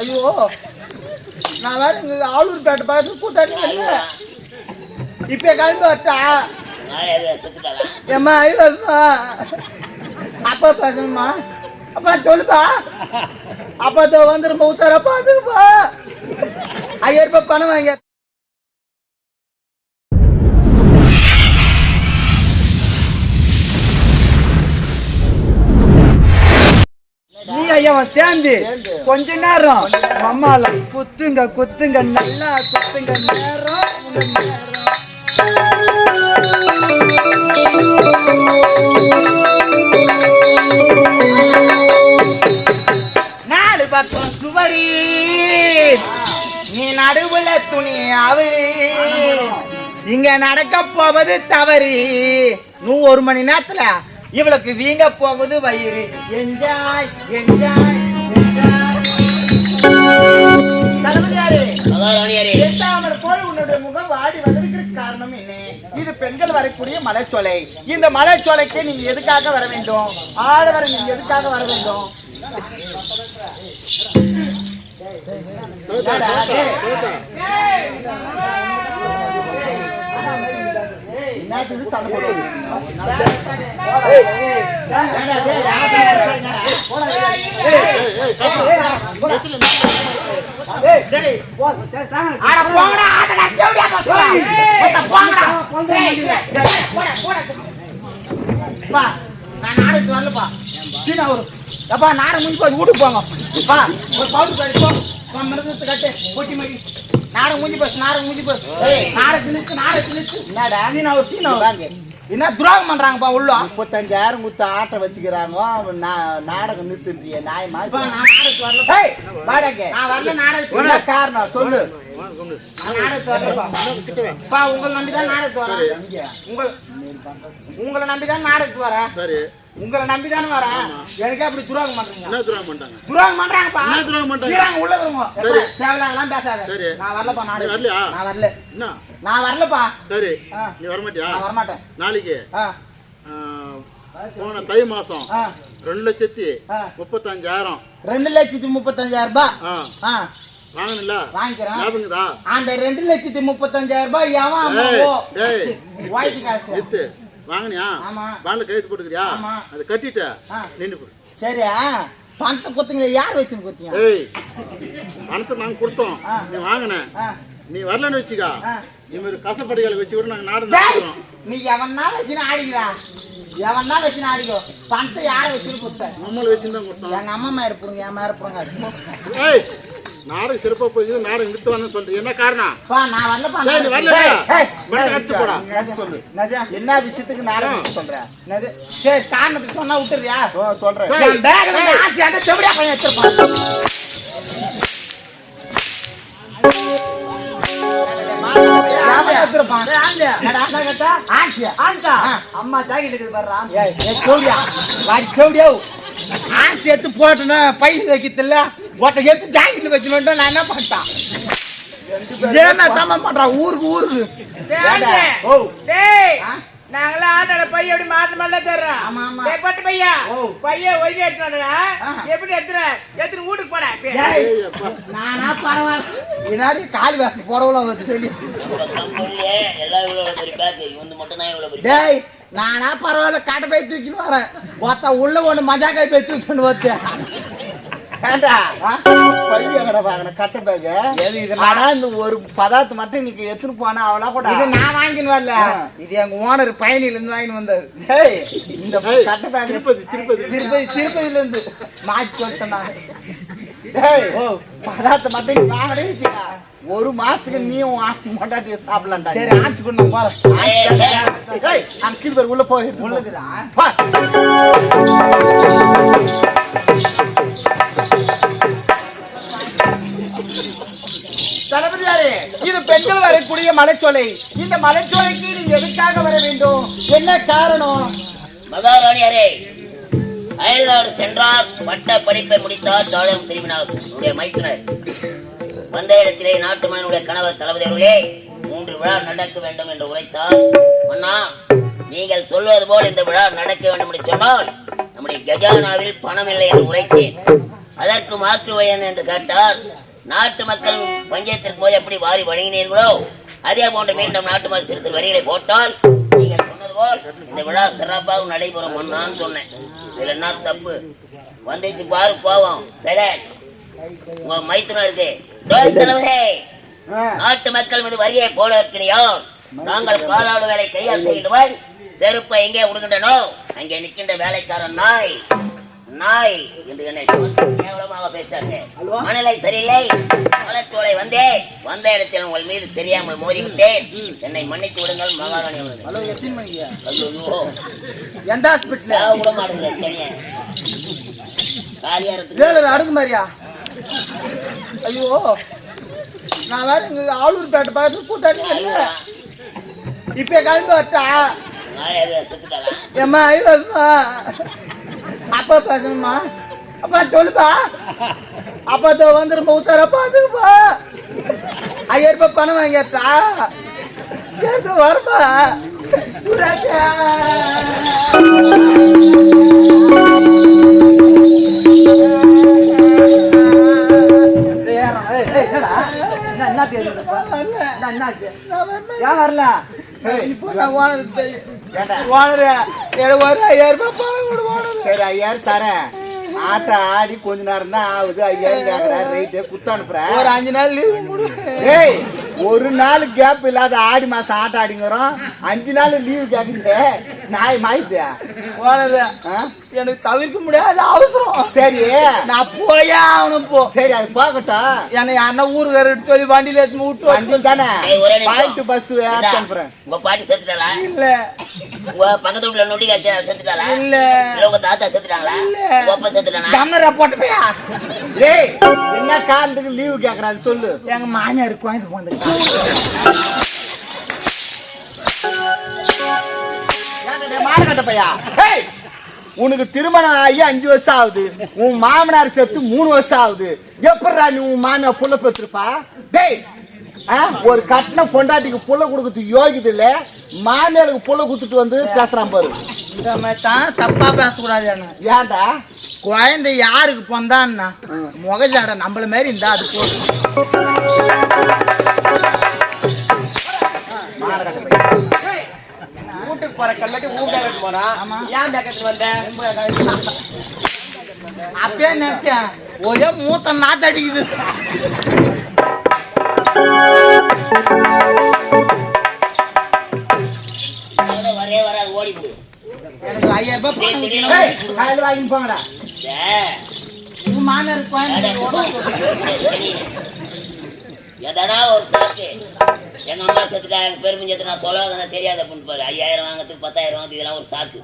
ஐயோ நான் வேற இங்க ஆளூர் பேட்டை பக்கத்துல கூத்தாடி வரல இப்ப கிளம்பி வரட்டா? நாய் ஏம்மா ஐயோம்மா அப்பா பேசணுமா? அப்பா சொல்லுப்பா. அப்பா தோ வந்துருமா உத்தார பாத்துக்குப்பா. ஐயாயிரம் ரூபாய் பணம் வாங்க நீ ஐயாவா சேர்ந்து கொஞ்ச நேரம். அம்மால குத்துங்க குத்துங்க நல்லா குத்துங்க. நேரம் நாலு பக்கம் சுவரி. நீ நடுவுல துணி அவரு இங்க நடக்க போவது தவறு. நூ ஒரு மணி நேரத்துல இவளுக்கு வீங்க போகுது வயிறு. என்ஜாய் என்ஜாய் இது பெண்கள் வரக்கூடிய மலைச்சோலை. இந்த மலைச்சோலைக்கு நீங்க எதுக்காக வர வேண்டும்? ஆடவர் நீங்க எதுக்காக வர வேண்டும்? என்னடா, என்னத்துக்கு சண்டை போடுறீங்க? ஏய், ஏய், என்னடா, டேய், யார்டா இருக்கீங்க? போடா, ஏய், ஏய், ஏய், டேய், போ, டேய், தாங்க. அட போங்கடா, ஆட்டக்கார, தேவடியா பசங்களா. மொத்த போங்கடா. டேய், டேய், போடா, போடா. பா, நான் நாடகத்துக்கு வரலப்பா. சீனா வரும். அப்பா, நாடகம் முடிஞ்சு வீட்டுக்கு போங்க. பா, ஒரு பவுடர் பா, மிருதத்தை கட்டு, பொட்டி. நாடகம் முடிஞ்சு போச்சு, நாடகம் முடிஞ்சு போச்சு. நிறுத்து. என்னடா, சீனா வரும். என்ன துரோகம் பண்றாங்கப்பா உள்ள? முப்பத்தஞ்சாயிரம் குத்து ஆட்ட வச்சுக்கிறாங்க. நாடகம் நிறுத்தின்றிய நாய் மாதிரி. நான் நாடகத்துக்கு வரல வாடகை. நான் வரல நாடகத்துக்கு. காரணம்? சொல்லு. உங்களை நம்பி தான் நாடகத்துக்கு வரேன். உங்கள் உங்களை நம்பி தான் நாடகத்துக்கு வரேன். சரி. உங்களை நம்பி தானே வரேன் எனக்கே அப்படி துரோகம் பண்றீங்க. என்ன துரோகம் பண்ணிட்டாங்க துரோகம் பண்றாங்கப்பா. என்ன துரோகம் பண்றாங்க? வீராங்க உள்ள வருங்க சரி. பேசாத. சரி. நான் வரலப்பா நீ நாடகம் வரலையா? நான் வரல. என்ன? நான் வரலப்பா. சரி. நீ வரமாட்டியா? நான் வரமாட்டேன். நாளைக்கு? ஆ. ஆ, போன தை மாசம் ரெண்டு லட்சத்தி. முப்பத்தஞ்சாயிரம். ரெண்டு லட்சத்தி முப்பத்தஞ்சாயிரம் ரூபாய். வாங்கணும்ல வாங்கிக்கிறேன். அந்த ரெண்டு லட்சத்தி முப்பத்தஞ்சாயிரம் ரூபாய் எவன் வாய்க்கு காசு. வாங்கினியா? ஆமா. பாண்டில் கையெழுத்து போட்டுக்கிறியா? ஆமா. அதை கட்டிட்டு. நின்று போடு சரி பணத்தை குத்துங்க யார் வச்சுன்னு குத்தீங்க ஏய் பணத்தை நாங்கள் கொடுத்தோம். நீ வாங்கின. நீ வரலன்னு வச்சுக்கா. மாதிரி கசப்படிகளை வச்சு கூட நாங்கள் நாடு நீ எவன்னா வச்சுன்னு ஆடிக்கிறா? எவன்னா வச்சுன்னு ஆடிக்கோ? பணத்தை யாரை வச்சுன்னு குத்த நம்மளை வச்சு தான் கொடுத்தோம். எங்க அம்மா மேல இருப்புங்க என் மேல இருப்புங்க ஏய் நாடகம் சிறப்பாக போய் நாடகம் நிறுத்த வரணும்னு சொல்லிட்டு. என்ன காரணம்? பா நான் வரல என்ன விஷயத்துக்கு நாடகம் சொல்ற என்னது? சரி காரணத்துக்கு சொன்னா விட்டுறியா ஓ, சொல்றேன். செவடியா பையன் வச்சிருப்பான். அம்மா ஜாக்கெட் இருக்குது பாரு ஏய், ஏய், கேவடியா? வாடி கேவடியா? ஆச்சி எடுத்து போட்டுனா பையில வைக்கிறதில்ல ஒருத்த எடுத்து ஜாக்கெட்ல வச்சுட்டு நான் என்ன பண்ணிட்டான் இதே மாதிரி தான் பண்றான் ஊருக்கு ஊருக்கு ஓ டேய் ஆ? நாங்களாம் ஆட்டோட பைய எப்படி மாத்த மாட்டல தர்றோம் ஆமா, ஆமா. பட்டு பையா ஓ. பைய ஒய்யா எடுத்துனா. எப்படி எடுத்துற எடுத்து வீட்டுக்கு போடா. நானா பரவாயில்ல பின்னாடி கால் வேஸ்ட் போடவுல வந்து சொல்லி எல்லாம் இவ்வளவு பெரிய பேக் இவந்து மட்டும் தான் இவ்வளவு பெரிய டேய் நானா பரவாயில்ல காட்டை போய் தூக்கின்னு வரேன். ஒருத்த உள்ள ஒண்ணு மஜாக்காய் போய் தூக்கின்னு வந்தேன். ஏண்டா? பையன் எங்கடா வாங்கின கட்ட பேக்? ஆனா இந்த ஒரு பதார்த்தம் மட்டும் இன்னைக்கு எடுத்துன்னு போனா அவனா கூட? இது நான் வாங்கின்னு வரல. இது எங்க ஓனர் பயணில இருந்து வாங்கின்னு வந்தாரு. இந்த கட்ட பேக் திருப்பதி திருப்பதி திருப்பதி திருப்பதியில இருந்து மாற்றி சொல்லிட்டேன் நான் பதார்த்தம் மட்டும் வச்சுக்கா. ஒரு மாசத்துக்கு நீயும் மொண்டாட்டி சாப்பிடலாம்டா. சரி போறேன் ஏய் அங்க கீழ் பேர் உள்ள போய் உள்ளுக்குதா. தளபதியாரே இது பெண்கள் வரக்கூடிய மலைச்சோலை. இந்த மலைச்சோலைக்கு நீங்க எதுக்காக வர வேண்டும்? என்ன காரணம்? மகாராணியாரே அயல்நாடு சென்றார் பட்ட படிப்பை முடித்தார் தாழம் திரும்பினார் உடைய மைத்துனர். வந்த இடத்திலே நாட்டு மகனுடைய கணவர் தளபதி அவர்களே மூன்று விழா நடக்க வேண்டும் என்று உரைத்தார். அண்ணா நீங்கள் சொல்வது போல் இந்த விழா நடக்க வேண்டும் என்று சொன்னால் நம்முடைய கஜானாவில் பணம் இல்லை என்று உரைத்தேன். அதற்கு மாற்று வயன் என்று கேட்டார். நாட்டு மக்கள் பஞ்சாயத்திற்கு போது எப்படி வாரி வழங்கினீர்களோ அதே போன்று மீண்டும் நாட்டு மக்கள் சிறு சிறு வரிகளை போட்டால் நீங்கள் சொன்னது போல் இந்த விழா சிறப்பாக நடைபெறும் நான் சொன்னேன். இதுல என்ன தப்பு? வந்துச்சு பாரு போவோம். சரி. இருக்கு டோல் தலைவரே நாட்டு மக்கள் மீது வரியை போட இருக்கிறியோ நாங்கள் காலாளு வேலை கையால் செய்கின்றவன் செருப்பை எங்கே விடுகின்றனோ அங்கே நிற்கின்ற வேலைக்காரன் நாய். நாய் என்று என்னை கேவலமாக பேசாங்க மனநிலை சரியில்லை. மலச்சோலை வந்தேன் வந்த இடத்தில் உங்கள் மீது தெரியாமல் மோதிவிட்டேன். என்னை மன்னித்து விடுங்கள் மகாராணி எந்த ஹாஸ்பிட்டல் விட மாட்டேங்க சரியா காலியா இருக்கு அடுக்கு மாதிரியா ஐயோ நான் வேற இங்க ஆளூர் பேட்டை பக்கத்துல கூத்தாடி இப்ப கிளம்பி வரட்டா? செத்துட்டாளா ஏம்மா. ஐயோம்மா அப்பா பேசணுமா? அப்பா சொல்லுப்பா. அப்பா தோ வந்துருமா உத்தார பாத்துக்குப்பா. ஐயா ரூபாய் பணம் வாங்கிட்டா சரி தோ வரப்பா. சுராஜா வரல. இப்போ நான் ஓனர் எனக்கு ஒரு ஐயாயிரம் ரூபாய் பணம் கொடு ஓனர் சரி ஐயாயிரம் தரேன். ஆட்ட ஆடி கொஞ்ச நேரம் தான் ஆகுது. ஐயாயிரம் கேக்குறாரு ரைட்டு குத்து அனுப்புறேன் ஒரு அஞ்சு நாள் லீவ் கொடு. ஏய் ஒரு நாள் கேப் இல்லாத ஆடி மாசம் ஆட்டம் ஆடிங்கிறோம். அஞ்சு நாள் லீவு கேக்குறீங்க நாய் மாயிட்டு ஓனர் எனக்கு தவிர்க்க முடியாத அவசரம். சரி. நான் போயே ஆகணும் போ. சரி அது பார்க்கட்டும். என்னை யாருன்னா ஊருக்கார எடுத்து சொல்லி வண்டியில எடுத்து விட்டு வண்டி தானே. பாயிண்ட் பஸ் அனுப்புறேன் உங்க பாட்டி செத்துட்டாளா? இல்ல. உங்க பக்கத்து வீட்டுல நொடி காய்ச்சா செத்துட்டாளா? இல்ல. இல்ல உங்க தாத்தா செத்துட்டாங்களா? இல்ல. உங்க அப்பா செத்துட்டானா? கம்மரா போட்டு போயா ஏய் என்ன காரணத்துக்கு லீவு கேக்குறாரு சொல்லு. எங்க மாமியார் கோயந்து போந்து மாடகட்ட பையா ஏய், உனக்கு திருமணம் ஆகி அஞ்சு வருஷம் ஆகுது. உன் மாமனார் செத்து மூணு வருஷம் ஆகுது. எப்படிடா நீ உன் மாமியார் புள்ள பெற்றிருப்பா? டேய் ஒரு கட்டின பொண்டாட்டிக்கு புள்ள கொடுக்கறதுக்கு யோகிது இல்ல. மாமியாருக்கு புள்ள குத்துட்டு வந்து பேசுறான் பாரு. இந்த மாதிரி தான் தப்பா பேசக்கூடாது என்ன ஏன்டா? குழந்தை யாருக்கு பொந்தான்னா முகஜாட நம்மள மாதிரி இருந்தா அது போதும். போற கல்லாட்டி ஊர் பேக்கெட் போறான் ஏன் பேக்கெட் வந்த? அப்பயே நினைச்சேன் ஒரே மூத்த நாத்து அடிக்குது. வரவே வராது ஓடி போடு எனக்கு ஐயாயிரம் ரூபாய் போங்கடா. உங்க. எதனா ஒரு சாக்கு. எங்க அம்மா செத்துட்டா எனக்கு பெருமை செத்து நான் தெரியாத அப்படின்னு பாரு. ஐயாயிரம் வாங்கறதுக்கு பத்தாயிரம் வாங்குறது இதெல்லாம் ஒரு சாக்கு.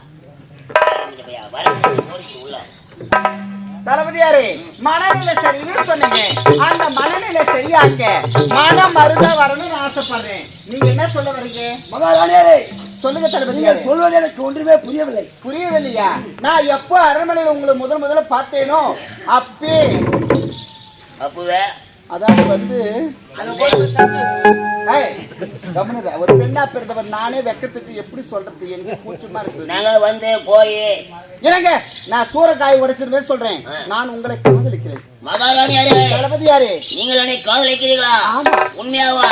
வர. உள்ள. தளபதியாரே மனநிலை சரின்னு சொன்னீங்க. அந்த மனநிலை சரியாக்க மனம் மருந்த வரணும்னு ஆசைப்படுறேன். நீங்க என்ன சொல்ல மகாராணியாரே சொல்லுங்க தளபதியாரே. சொல்வது எனக்கு ஒன்றுமே புரியவில்லை. புரியவில்லையா? நான் எப்போ அரண்மனையில் உங்களை முதல் முதல்ல பார்த்தேனோ அப்பே. அப்பவே அதாவது வந்து கவனிங்க, ஒரு பெண்ணா பிறந்தவர் நானே வெக்கத்துக்கு எப்படி சொல்றது? எனக்கு கூச்சமா இருக்குது நாங்க வந்து போய் இல்லைங்க நான் சூறக்காய் உடைச்சிருந்தே சொல்றேன். நான் உங்களை காதலிக்கிறேன். மகாராணியாரே தளபதியாரே நீங்கள் என்னை காதலிக்கிறீங்களா. உண்மையாவா?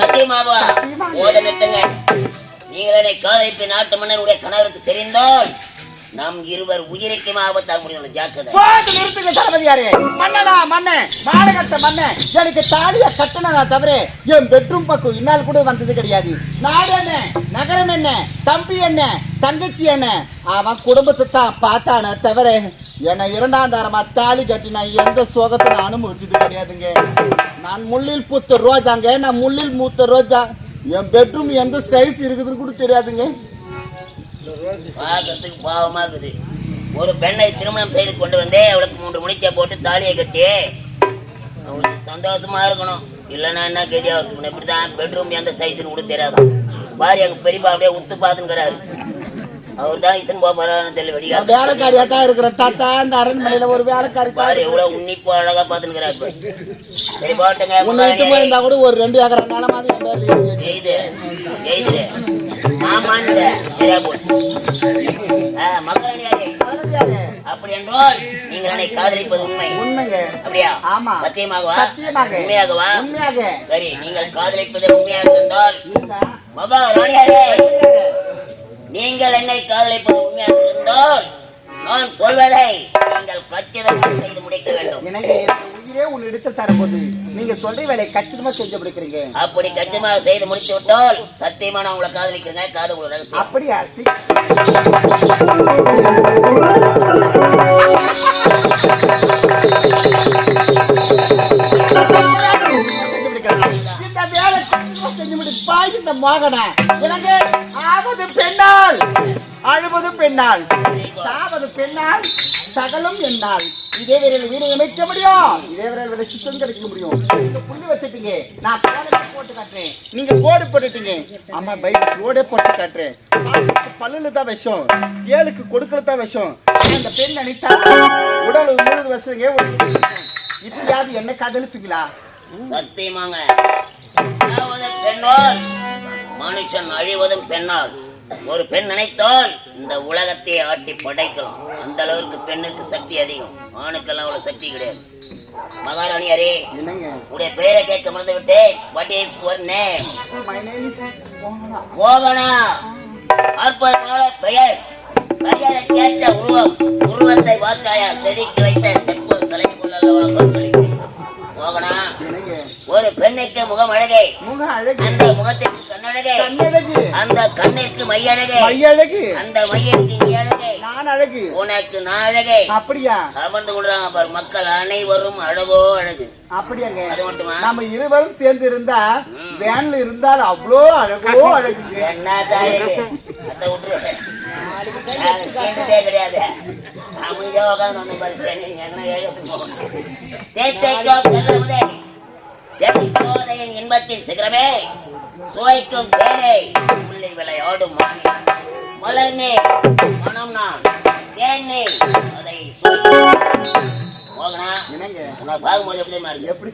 சத்தியமாவா? போத நிறுத்துங்க நீங்கள் என்னை காதலிப்பு நாட்டு மன்னருடைய கணவருக்கு தெரிந்தால் நம் இருவர் உயிருக்கும் ஆபத்தாக முடியும் ஜாக்கிரதை. போட்டு நிறுத்துங்க தளபதியாரே மன்னனா மன்னன் மாடகட்ட மன்னன் எனக்கு தாலிய கட்டணதா தவிர என் பெட்ரூம் பக்கம் இன்னால் கூட வந்தது கிடையாது. நாடு என்ன? நகரம் என்ன? தம்பி என்ன? தங்கச்சி என்ன? அவன் குடும்பத்தை தான் பார்த்தானே தவிர என்னை இரண்டாம் தாரமா தாலி கட்டி நான் எந்த சோகத்தை நான் அனுபவிச்சது கிடையாதுங்க. நான் முள்ளில் பூத்த ரோஜாங்க நான் முள்ளில் மூத்த ரோஜா. என் பெட்ரூம் எந்த சைஸ் இருக்குதுன்னு கூட தெரியாதுங்க. பார்க்கறதுக்கு பாவமா இருக்குது. ஒரு பெண்ணை திருமணம் செய்து கொண்டு வந்து அவளுக்கு மூன்று முடிச்சை போட்டு தாலியை கட்டி அவளுக்கு சந்தோஷமா இருக்கணும். இல்லைன்னா என்ன கதியா? இருக்கணும் இப்படிதான் பெட்ரூம் எந்த சைஸ்னு கூட தெரியாது பாரு எங்க பெரியப்பா அப்படியே உத்து பார்த்துங்கிறாரு அவர் தான் இசன் போறான்னு தெரியல வேலைக்காரியா தான் இருக்கிறேன். தாத்தா இந்த அரண்மனையில ஒரு வேலைக்காரி தான் பாரு எவ்வளவு உன்னிப்பா அழகா பாத்துக்கிறாரு சரி போட்டுங்க போயிருந்தா கூட ஒரு ரெண்டு ஏக்கர் நிலமாதிரி. எய்து எய்து ஆமான்னு சரியா போச்சு அப்படி என்றால் நீங்கள் என்னை காதலிப்பது உண்மை. உண்மைங்க. அப்படியா? ஆமா. சத்தியமாகவா? சத்தியமாக. உண்மையாகவா? உண்மையாக. சரி நீங்கள் காதலிப்பது உண்மையாக இருந்தால் இருந்தா, மகாராணியாரே நீங்கள் என்னை காதலிப்பது உண்மையாக இருந்தால் நான் சொல்வதை நீங்கள் கச்சிதமாக செய்து முடிக்க வேண்டும். எனக்கு என் உயிரே உன் இடத்தில் தரும்போது நீங்க சொல்ற வேலையை கச்சிதமா செஞ்சு முடிக்கிறீங்க. அப்படி கச்சிதமாக செய்து முடித்து விட்டால் சத்தியமா நான் உங்களை காதலிக்கிறேன் காது ரகசியம். அப்படியா கச்சிதமா இந்த மகனை. எனக்கு ஆவது பெண்ணால் அழுவது பெண்ணால் சாவது பெண்ணால் சகலம் என்னால் இதே விரையில் வீணை அமைக்க முடியும். இதே விரைவில் விட சுத்தம் கிடைக்க முடியும். நீங்க புள்ளி வச்சுட்டீங்க. நான் காலையில் போட்டு காட்டுறேன். நீங்க கோடு போட்டுட்டீங்க. ஆமா பைக் ரோடே போட்டு காட்டுறேன். பல்லுல தான் விஷம். ஏழுக்கு கொடுக்கறது தான் விஷம். அந்த பெண் நினைத்தா உடல் முழுது விஷங்க இப்படியாவது என்ன காதலிப்பீங்களா? சத்தியமாங்க. அதாவது பெண்ணால் மனுஷன் அழிவதும் பெண்ணால். ஒரு பெண் நினைத்தால் இந்த உலகத்தை ஆட்டி படைக்கலாம். அந்த அளவுக்கு பெண்ணுக்கு சக்தி அதிகம். ஆணுக்கெல்லாம் அவ்வளவு சக்தி கிடையாது. மகாராணியாரே என்னங்க? உடைய பெயரை கேட்க மறந்து விட்டேன் வாட் இஸ் யுவர் நேம் மோகனா. அற்புதமான பெயர். பெயரை கேட்ட உருவம் உருவத்தை வாக்காயா செதுக்கி வைத்த செப்பு சிலை கொள்ளல்லவா சொல்லிக்கிறேன் மோகனா ஒரு பெண்ணுக்கு முகம் அழகை. முக அழகு. அந்த முகத்திற்கு கண்ணழகை. கண்ணழகு. அந்த கண்ணிற்கு மையழகை. மையழகு. அந்த மையத்தின் அழகை நான் அழகு. உனக்கு நான் அழகை. அப்படியா? அமர்ந்து கொள்றாங்க பாரு மக்கள் அனைவரும் அழகோ அழகு. அப்படியாங்க. அது மட்டுமா? நம்ம இருவரும் சேர்ந்து இருந்தா வேன்ல இருந்தால் அவ்வளோ அழகோ அழகு கிடையாது. அமைதியா உட்கார்ந்து ஒண்ணு பாரு. சரி என்ன போகணும்? இன்பத்தின் சிகரமே. சுவைக்கும் தேனை உள்ளே விளையாடும் மானே மலர்னே மனம் நான் தேனே அதை போகணா பார்க்கும்போது எப்படிமா இருக்கு. எப்படி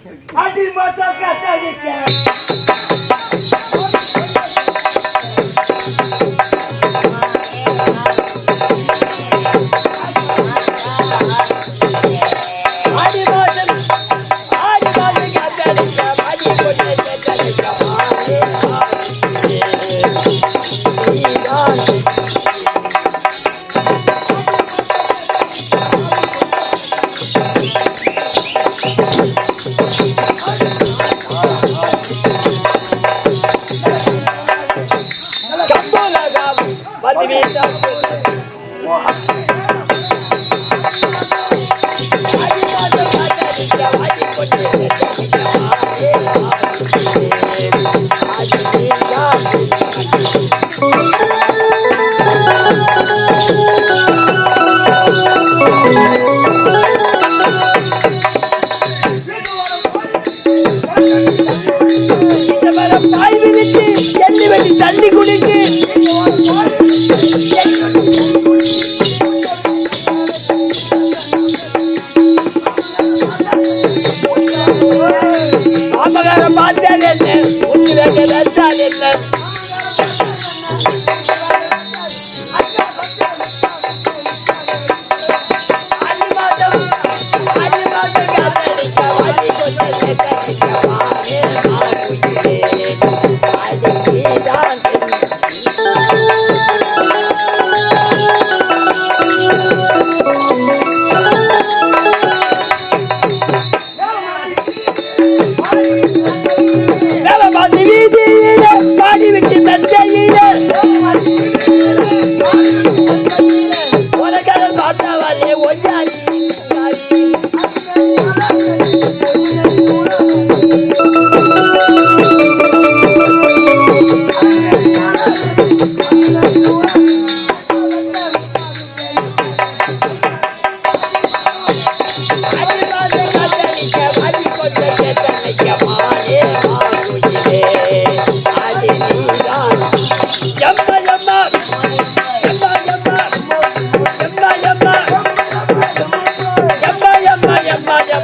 இருக்கு தள்ளி love.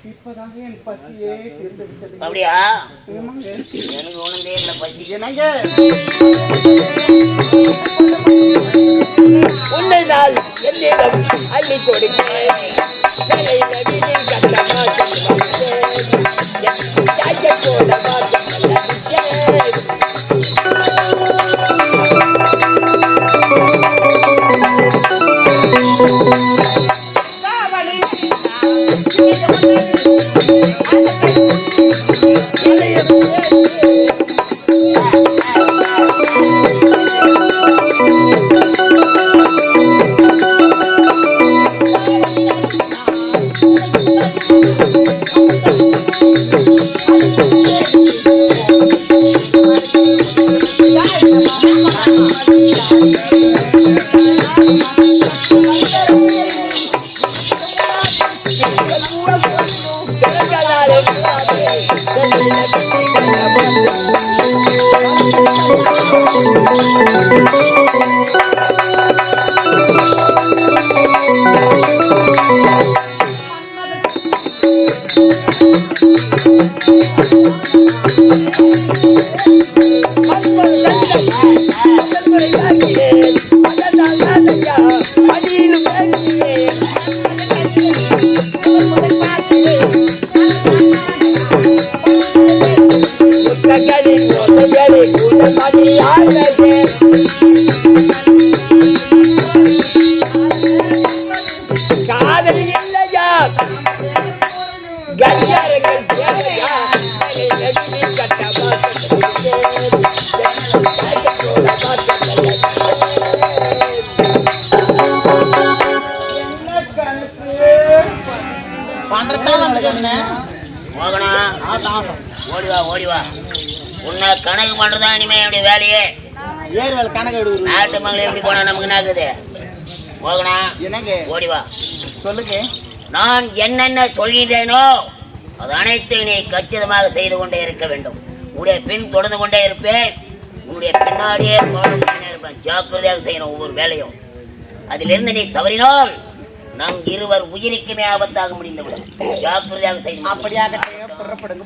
ஆ இப்பதாங்க என் பசியே தீர்ந்து விட்டது அப்படியா? ஆமாங்க. எனக்கு ஒண்ணும் தெரியல பசி. என்னங்க? உன்னை நான் என்னிடம் அள்ளி கொடுத்தேன். தலையில வீட்டில் என்னங்க? ஓடி வா. சொல்லுங்க. நான் என்னென்ன சொல்கிறேனோ அது அனைத்தையும் நீ கச்சிதமாக செய்து கொண்டே இருக்க வேண்டும். உன்னுடைய பின் தொடர்ந்து கொண்டே இருப்பேன். உன்னுடைய பின்னாடியே இருப்பேன். ஜாக்கிரதையாக செய்யணும் ஒவ்வொரு வேலையும். அதிலிருந்து நீ தவறினால் நம் இருவர் உயிருக்குமே ஆபத்தாக முடிந்துவிடும். ஜாக்கிரதையாக செய்யணும் அப்படியாக புறப்படுங்க.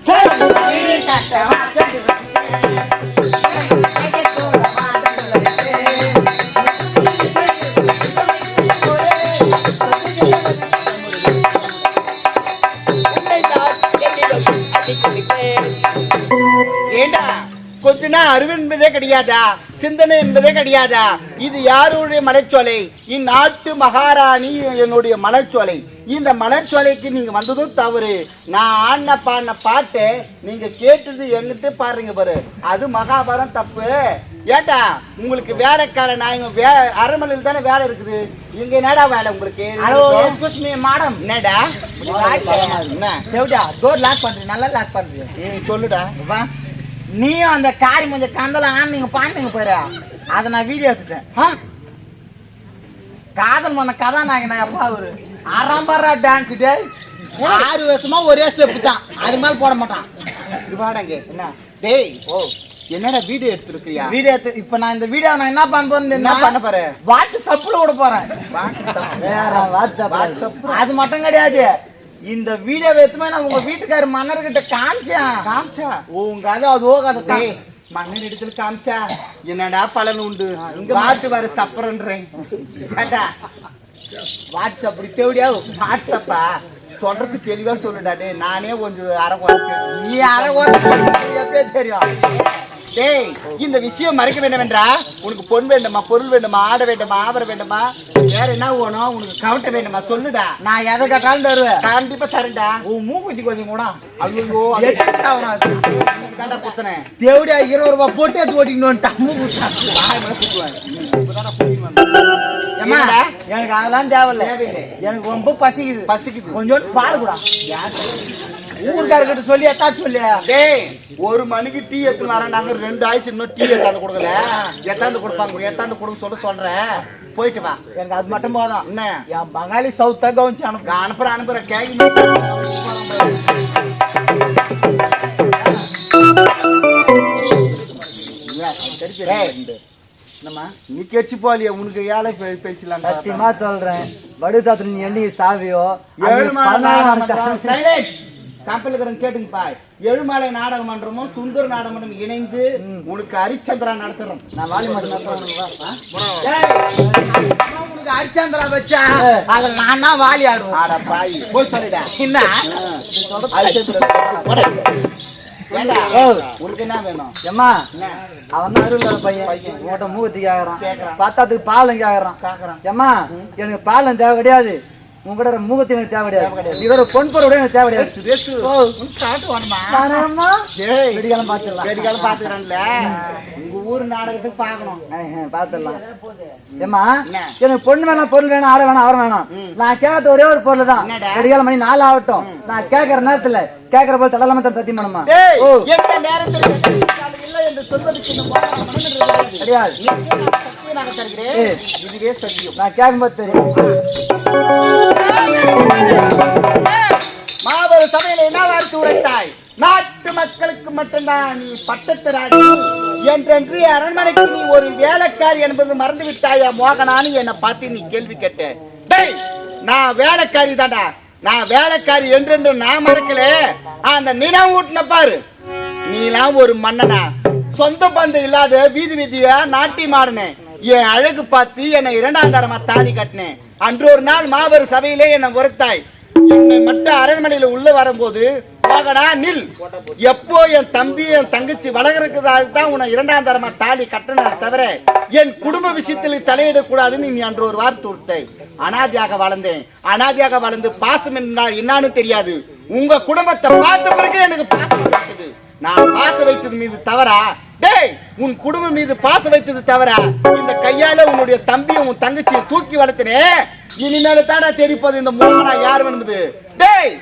நாள் அறிவு என்பதே கிடையாதா? சிந்தனை என்பதே கிடையாதா? இது யாருடைய மலைச்சோலை இந்நாட்டு மகாராணி என்னுடைய மலைச்சோலை இந்த மலைச்சோலைக்கு நீங்க வந்ததும் தவறு. நான் ஆடின பாடின பாட்டு நீங்க கேட்டது எங்கிட்ட பாருங்க பாரு. அது மகாபாரம் தப்பு. ஏட்டா உங்களுக்கு வேலைக்கார நான் இங்க வே அரண்மனையில் தானே வேலை இருக்குது. இங்க என்னடா வேலை உங்களுக்கு? ஹலோ எக்ஸ்கூஸ் மீ மேடம் என்னடா? டோர் லாக் பண்றீங்க நல்லா லாக் பண்றீங்க. சொல்லுடா. வா. நீயும் அந்த காரி கொஞ்சம் கந்தலாம் ஆனீங்க பாண்டிங்க போயிரு. அதை நான் வீடியோ எடுத்துட்டேன். காதல் பண்ண கதாநாயகனா அப்பா அவரு? அரம்பரா டான்ஸ் டே ஆறு வருஷமா ஒரே ஸ்டெப் தான். அது மேல போட மாட்டான். இது வாடங்க என்ன? டேய் ஓ என்னடா வீடியோ எடுத்துருக்கியா வீடியோ எடுத்து இப்ப நான் இந்த வீடியோ நான் என்ன பண்ண போறேன் என்ன பண்ண போற? வாட்டு சப்புல விட போறேன். வேற வாட்ஸ்அப் அது மட்டும் கிடையாது. இந்த வீடியோ எடுத்துமே நான் உங்க வீட்டுக்கார மன்னர்கிட்ட காமிச்சேன். காமிச்சா? உங்க அது அது ஓகாத டேய் மண்ணன் இடத்துல காமிச்சா? என்னடா பலன் உண்டு? இங்க மாட்டு வர சப்பரன்றேன். கேட்டா? வாட்ஸ்அப் அப்படி தேவடியா? வாட்ஸ்அப்பா? சொல்றது தெளிவா சொல்லுடா டேய். நானே கொஞ்சம் அரை குறைக்கு நீ அரை எப்பயே தெரியும். டேய் இந்த விஷயம் மறைக்க வேண்டுமென்றா? உனக்கு பொன் வேண்டுமா பொருள் வேண்டுமா ஆட வேண்டுமா ஆபர வேண்டுமா? வேற என்ன வேணும்? உனக்கு கவட்ட வேண்டுமா? சொல்லுடா. நான் எதை கேட்டாலும் தருவேன். கண்டிப்பா தரேன்டா. உன் மூக்குத்தி கொஞ்சம் கூட ஐயோ தாண்டா குத்தனேன். தேவடியா இருபது ரூபாய் போட்டு எடுத்து ஓட்டிக்கணும் என்னடா? எனக்கு அதெல்லாம் தேவையில்ல. எனக்கு ரொம்ப பசிக்குது. பசிக்குது. கொஞ்சோண்டு பால் கூட. ஊருக்காரர்கிட்ட சொல்லி எத்தா சொல்லி? டேய். ஒரு மணிக்கு டீ எடுத்து வரேன் ரெண்டு ஆயிசு இன்னும் டீ எடுத்தாந்து கொடுக்கல. எத்தாந்து கொடுப்பாங்க எத்தாந்து கொடுக்க சொல்ல சொல்றேன். போயிட்டு வா. எனக்கு அது மட்டும் போதும். என்ன? என் பங்காளி சவுத்தா கவனிச்சு அனுப்பு. நான் அனுப்புறேன் அனுப்புறேன். கேட்க என்னம்மா? நீ கெச்சு போலியே உனக்கு ஏழை பே- பேசலாம் சத்தியமா சொல்றேன். வடுசாத்துல நீ என்னைக்கு சாவியோ? ஏழு அன்னைக்கு மாலை பதினாலாம் நாடகம் மணி மன்றம். Silence. கப்பல் இருக்கிறவன் கேட்டுங்கப்பா ஏழுமலை நாடக மன்றமும் சுந்தர் நாடக மன்றம் இணைந்து உனக்கு ஹரிச்சந்திரா நடத்துறோம் நான் வாலி உனக்கு ஹரிச்சந்திரா வச்சா அதுல நான் தான் வாலி ஆடுவேன். ஆட பாய். போய் சொல்லிடா. என்ன. உனக்கு என்ன வேணும்? என்ன? அவன் அருள் பையன். உங்கள்கிட்ட மூகத்தி கேக்குறான். கேக்குறான். பத்தாத்துக்கு பாலம் கேக்குறான். கேக்குறான். ஏம்மா எனக்கு பாலம் தேவை கிடையாது. உங்ககிட்ட மூகத்தி எனக்கு தேவை கிடையாது இவர பொன் பொருள் எனக்கு தேவை கிடையாது வேடிக்காலம் பாத்துக்கிறேன்ல உங்க ஊர் நாடகத்துக்கு பார்க்கணும். பார்த்துடலாம். ஏம்மா என்ன? எனக்கு பொண்ணு வேணாம் பொருள் வேணாம் ஆட வேணாம் அவர் வேணாம். நான் கேட்கறது ஒரே ஒரு பொருள் தான்? வெடிகாலம் மணி நாலு ஆகட்டும். நான் கேட்கற நேரத்துல கேட்கற போது தடலாம தான் சத்தியம் பண்ணுமா? எந்த நேரத்தில் இல்லை என்று சொல்வதற்கு கிடையாது. கிடையாது தருகிறேன். இதுவே சத்தியம். நான் கேட்கும்போது தெரியும். மாபெரும் சபையில என்ன வார்த்தை உரைத்தாய்? நாட்டு மக்களுக்கு மட்டும்தான் நீ பட்டத்து ராணி என்றென்று அரண்மனைக்கு நீ ஒரு வேலைக்காரி என்பது மறந்து விட்டாயா மோகனான்னு என்னை பார்த்து நீ கேள்வி கேட்ட டேய் நான் வேலைக்காரி தாண்டா நான் வேலைக்காரி என்றென்று நான் மறக்கல. அந்த நினைவு ஊட்டின பாரு. நீலாம் ஒரு மன்னனா. சொந்த பந்து இல்லாத வீதி வீதியா நாட்டி மாறினேன். என் அழகு பார்த்து என்னை இரண்டாம் தரமா தாலி கட்டினேன். அன்று ஒரு நாள் மாபெரும் சபையிலே என்னை உரைத்தாய் என்னை மட்டும் அரண்மனையில உள்ள வரும்போது மகனா நில். எப்போ என் தம்பி என் தங்கச்சி வளர்கிறதுக்காக தான் உன்னை இரண்டாம் தரமா தாலி கட்டின தவிர என் குடும்ப விஷயத்தில் தலையிடக்கூடாதுன்னு நீ அன்று ஒரு வார்த்தை விட்டை அனாதியாக வளர்ந்தேன். அனாதியாக வளர்ந்து பாசம் என்ன என்னன்னு தெரியாது. உங்க குடும்பத்தை பார்த்த பிறகு எனக்கு பாசம் இருக்குது நான் பாச வைத்தது மீது தவறா? டேய் உன் குடும்பம் மீது பாச வைத்தது தவறா? இந்த கையால உன்னுடைய தம்பியும் உன் தங்கச்சியை தூக்கி வளர்த்தனே? இனிமேல தானே தெரிப்பது இந்த மோகனா யார் என்பது? டேய்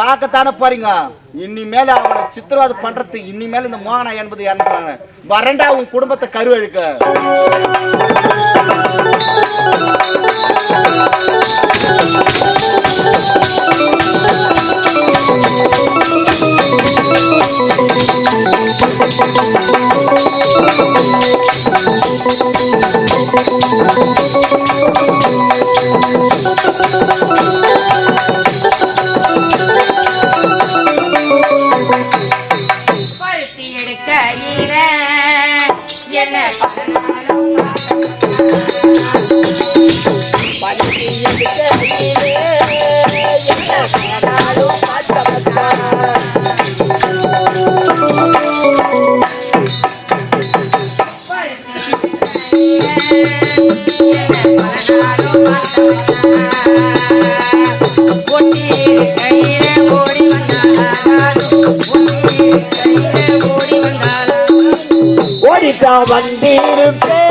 பார்க்கத்தானே போறீங்க? இனிமேல அவங்கள சித்திரவாத பண்றது இனிமேல் இந்த மோகனா என்பது யாருன்னு வரண்டா உன் குடும்பத்தை கருவழுக்க. பருத்தி எடுக்கையில என்ன பண்ணாலும் பருத்தி எடுக்கையிலே என்ன பண்ணாலும் பார்த்தவதா. ஓடிட்டா வந்திருப்பேன்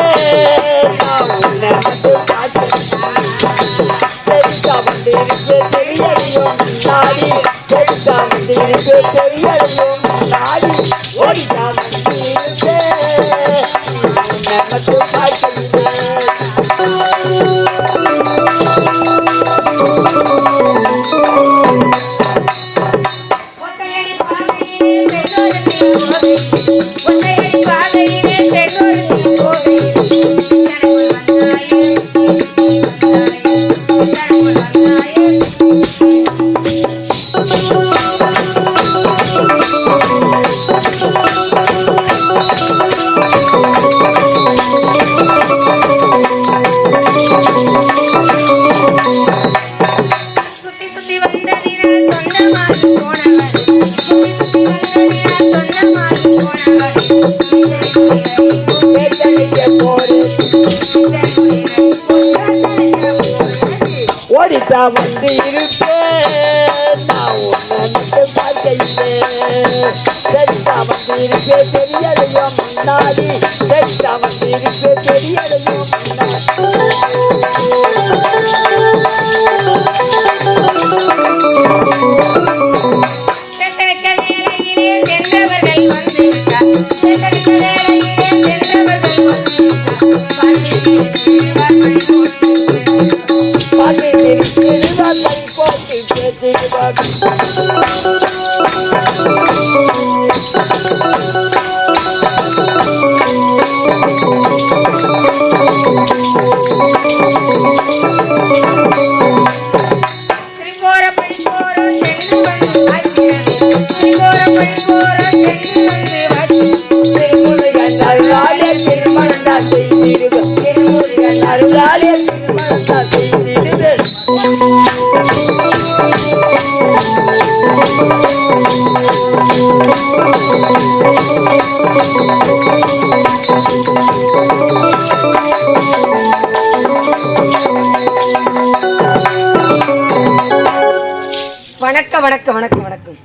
வணக்கம் வணக்கம் வணக்கம்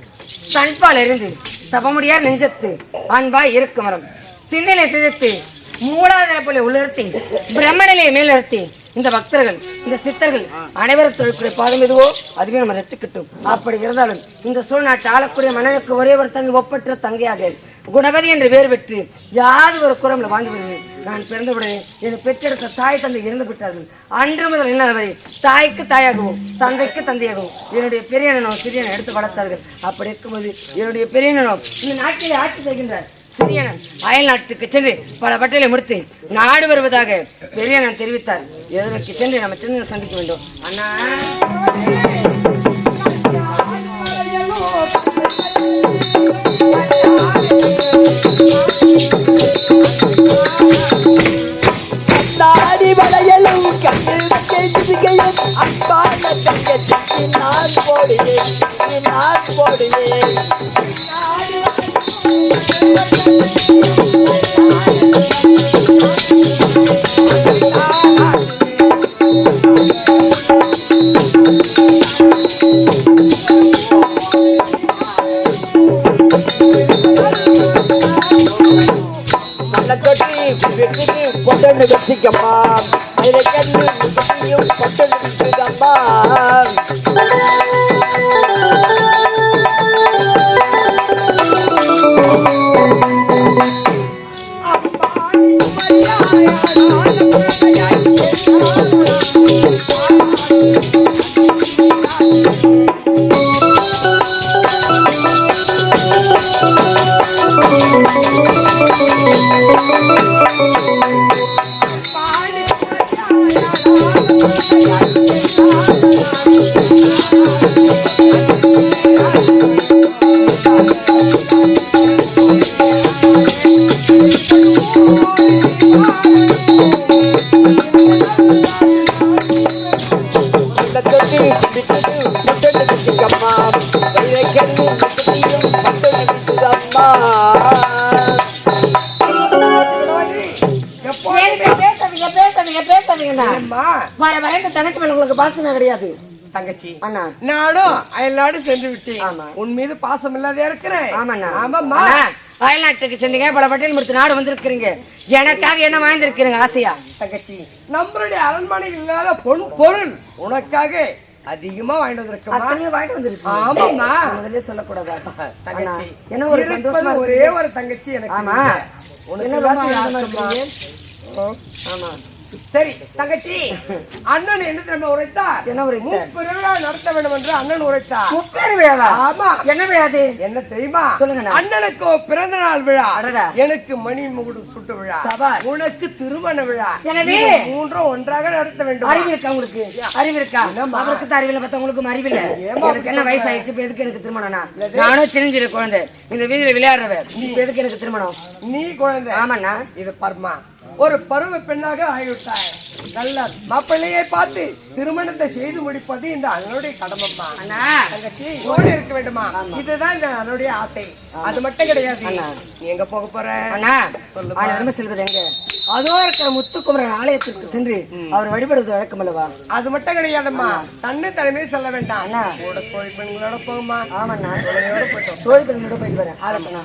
தன்பால் இருந்து தபமுடியார் நெஞ்சத்து அன்பாய் இருக்கும் மரம் சிந்தனை சிதைத்து மூலாதார போல உள்ளிருத்தி பிரம்மநிலையை மேலிருத்தி இந்த பக்தர்கள் இந்த சித்தர்கள் அனைவரும் தொழிற்குரிய பாதம் எதுவோ அதுவே நம்ம ரசிக்கட்டும். அப்படி இருந்தாலும் இந்த சூழ்நாட்டை ஆளக்கூடிய மன்னனுக்கு ஒரே ஒரு தங்கு ஒப்பற்ற தங்கையாக குணபதி என்று வேறு பெற்று யாது ஒரு குரம்ல வாழ்ந்து நான் பிறந்தவுடனே என்னை பெற்றெடுத்த தாய் தந்தை இறந்து விட்டார்கள். அன்று முதல் என்ன தாய்க்கு தாயாகவும் தந்தைக்கு தந்தையாகவும் என்னுடைய பெரியனோ சிறியனை எடுத்து வளர்த்தார்கள். அப்படி இருக்கும்போது என்னுடைய பெரியனோ இந்த நாட்டிலே ஆட்சி செய்கின்றார். சிறியனன் அயல் நாட்டுக்கு சென்று பல பட்டியலை முடித்து நாடு வருவதாக பெரியனன் தெரிவித்தார். எதற்கு சென்று நம்ம சின்ன சந்திக்க வேண்டும். அண்ணா. தாடி வளையலும் கண்ணில் நான் போடுவேன் நான் போடுவேன் உங்களுக்கு பாசமே கிடையாது. தங்கச்சி. அண்ணா. நானும் அயல்நாடு சென்று விட்டேன். ஆமா. உன் மீது பாசம் இல்லாத இருக்கிறேன். ஆமாண்ணா. ஆமாம்மா. அயல்நாட்டுக்கு சென்றீங்க பல பட்டியல் நாடு வந்திருக்கிறீங்க. எனக்காக என்ன வாய்ந்திருக்கிறீங்க ஆசையா? தங்கச்சி நம்மளுடைய அரண்மனையில் இல்லாத பொன் பொருள் உனக்காக அதிகமா வாங்கிட்டு வந்திருக்கமா? வாங்கிட்டு வந்திருக்கீங்க. ஆமாம்மா. முதல்ல சொல்லக்கூடாதா? தங்கச்சி என்ன ஒரு சந்தோஷமா ஒரே ஒரு தங்கச்சி எனக்கு ஆமா. உனக்கு. ஆமா. சரி தங்கச்சி அண்ணன் என்ன தெரியுமா உரைத்தார்? என்ன உரைத்தார்? முப்பெருவிழா நடத்த வேண்டும் என்று அண்ணன் உரைத்தார். முப்பேறு விழாவா ஆமா. என்ன விழா அது என்ன தெரியுமா? சொல்லுங்கண்ணா. அண்ணனுக்கு பிறந்த நாள் விழா. எனக்கு மணி முகுடு சுட்டு விழா. சபாஷ். உனக்கு திருமண விழா. எனவே? மூன்றும் ஒன்றாக நடத்த வேண்டும். அறிவு இருக்கா உங்களுக்கு? அறிவு இருக்கா? அவருக்கு தான் அறிவில்லை பார்த்தா உங்களுக்கு அறிவில்லை எனக்கு என்ன வயசாயிடுச்சு இப்ப எதுக்கு எனக்கு திருமணம்னா? நானும் சின்னஞ்சிற குழந்தை. இந்த வீதியில விளையாடுறவ. இப்ப எதுக்கு எனக்கு திருமணம்? நீ குழந்தை. ஆமாண்ணா. இது பர்மா. ஒரு பருவ பெண்ணாக ஆகிவிட்டாய். நல்ல மாப்பிள்ளையை பார்த்து திருமணத்தை செய்து முடிப்பது இந்த அண்ணனுடைய கடமைப்பா அண்ணா. தங்கச்சி ஓடி இருக்க வேண்டுமா? இதுதான் இந்த அண்ணனுடைய ஆசை. அது மட்டும் கிடையாது. நீ எங்க போக போற? அண்ணா செல்வது எங்க? அதோ இருக்கிற முத்துக்குமரன் ஆலயத்திற்கு சென்று அவர் வழிபடுவது வழக்கம் அல்லவா? அது மட்டும் கிடையாதும்மா. தன்னை தலைமையை சொல்ல வேண்டாம். அண்ணா. கூட தோழி பெண்களோட போகுமா ஆமாண்ணா. தோழி பெண்களோட போயிட்டு வரேன். ஆரம்பண்ணா.